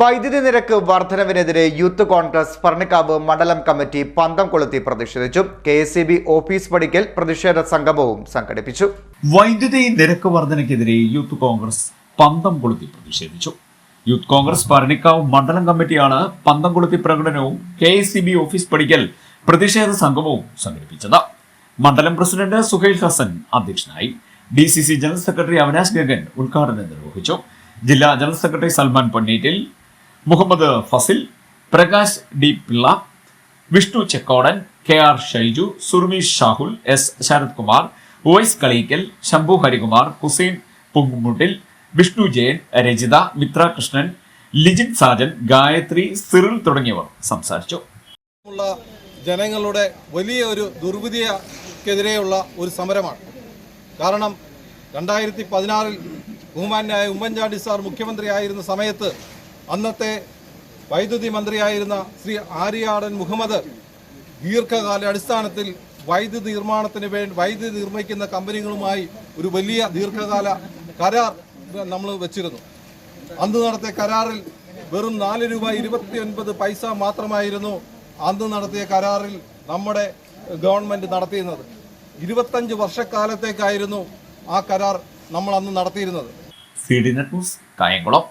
വൈദ്യുതി നിരക്ക് വർധനവിനെതിരെ യൂത്ത് കോൺഗ്രസ് ഭരണിക്കാവ് മണ്ഡലം കമ്മിറ്റി പന്തം കൊളുത്തി പ്രതിഷേധിച്ചു. കെ ഓഫീസ് പടിക്കൽ പ്രതിഷേധ സംഗമവും സംഘടിപ്പിച്ചു. വൈദ്യുതി നിരക്ക് വർധനയ്ക്കെതിരെ യൂത്ത് കോൺഗ്രസ് പന്തം കൊളുത്തി പ്രതിഷേധിച്ചു. യൂത്ത് കോൺഗ്രസ് ഭരണിക്കാവ് മണ്ഡലം കമ്മിറ്റിയാണ് പന്തം കൊളുത്തി പ്രകടനവും കെ ഓഫീസ് പടിക്കൽ പ്രതിഷേധ സംഗമവും സംഘടിപ്പിച്ചത്. മണ്ഡലം പ്രസിഡന്റ് സുഹൈൽ ഹസൻ അധ്യക്ഷനായി D C C general secretary Avinash Gagan ഉദ്ഘാടനം നിർവഹിച്ചു. ജില്ലാ general secretary Salman Ponneettil Muhammad Fasil Prakash D Pillai Vishnu Chekkodan K R Shaiju Surmeesh Shahul S Sarath Kumar vice Kaleekkal Shambhu Harikumar Hussain Punkumuttil Vishnu Jayan Rajitha Mithra Krishnan Lijin Sajan Gayathri Cyril തുടങ്ങിയവർ സംസാരിച്ചു. ജനങ്ങളുടെ വലിയ ഒരു ദുർവിധിക്കെതിരെയുള്ള ഒരു സമരമാണ്. കാരണം രണ്ടായിരത്തി പതിനാറിൽ ബഹുമാന്യായ ഉമ്മൻചാണ്ടി സാർ മുഖ്യമന്ത്രിയായിരുന്ന സമയത്ത് അന്നത്തെ വൈദ്യുതി മന്ത്രിയായിരുന്ന ശ്രീ ആര്യാടൻ മുഹമ്മദ് ദീർഘകാല അടിസ്ഥാനത്തിൽ വൈദ്യുതി നിർമ്മാണത്തിന് വേണ്ടി വൈദ്യുതി നിർമ്മിക്കുന്ന കമ്പനികളുമായി ഒരു വലിയ ദീർഘകാല കരാർ നമ്മൾ വെച്ചിരുന്നു. അന്ന് നടത്തിയ കരാറിൽ വെറും നാല് രൂപ ഇരുപത്തി ഒൻപത് പൈസ മാത്രമായിരുന്നു അന്ന് നടത്തിയ കരാറിൽ നമ്മുടെ ഗവൺമെന്റ് നടത്തിയിരുന്നത്. ഇരുപത്തഞ്ച് വർഷക്കാലത്തേക്കായിരുന്നു ആ കരാർ നമ്മൾ അന്ന് നടത്തിയിരുന്നത്. കായംകുളം.